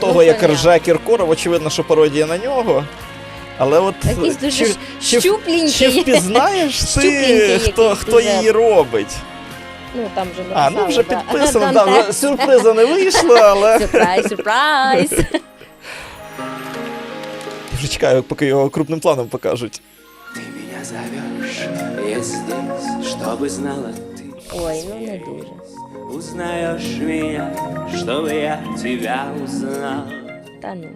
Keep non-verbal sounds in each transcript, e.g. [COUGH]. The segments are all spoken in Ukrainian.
того, як понятно. рже Кіркоров, очевидно, що пародія на нього. Але от Якийсь дуже чи, чи, щупленький. чи впізнаєш ти, Щупленький хто, якийсь хто дуже. її робить? Ну там вже А, ну вже написали, да. підписано, да, вже Дантес. сюрприза не вийшло, але Сюрприз, сюрприз. я вже чекаю, поки його крупним планом покажуть. Ты меня зовешь, я здесь, чтобы знала ты. Ой, ну не дуже. Узнаешь меня, чтобы я тебя узнал. Та ну.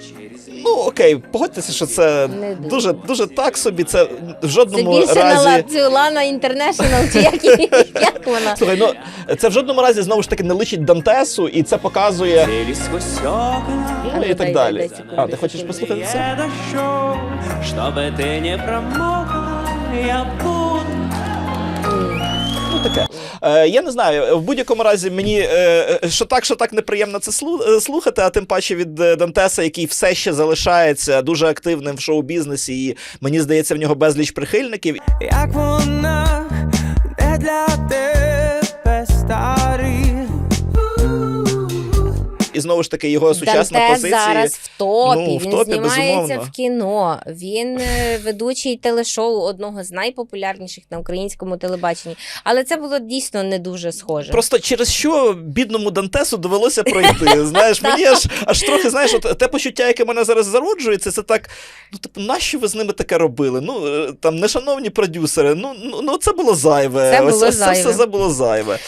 Через Ну окей, погодьтеся, що це Не дуже. дуже дуже так собі. Це в Це жодному більше на разі. Ла- цю Лана Інтернешнл, чи як, [LAUGHS] її- як вона? Слухай, ну це в жодному разі знову ж таки не личить Дантесу, і це показує. Или сквозь окна Ну, і дай, так дай, далі. дай секунду, А, ти хочеш секунду. послухати це? я дощу, чтобы ты не промокла, я буду Ну таке. Е, я не знаю, в будь-якому разі мені е, е, що так, що так неприємно це слухати, а тим паче від Дантеса, який все ще залишається дуже активним в шоу-бізнесі, і мені здається, в нього безліч прихильників. як вона не для тебе І знову ж таки, його сучасна Дантес позиція. зараз в топі. Ну, в він топі, знімається безумовно. в кіно. Він е, ведучий телешоу одного з найпопулярніших на українському телебаченні. Але це було дійсно не дуже схоже. Просто через що бідному Дантесу довелося пройти. [LAUGHS] Знаєш, мені аж аж трохи знаєш, от те почуття, яке мене зараз зароджується, це так. Ну, типу, нащо ви з ними таке робили? Ну е, там, нешановні продюсери, ну, ну, ну це було зайве. Це Ось- було ось це зайве. все було зайве.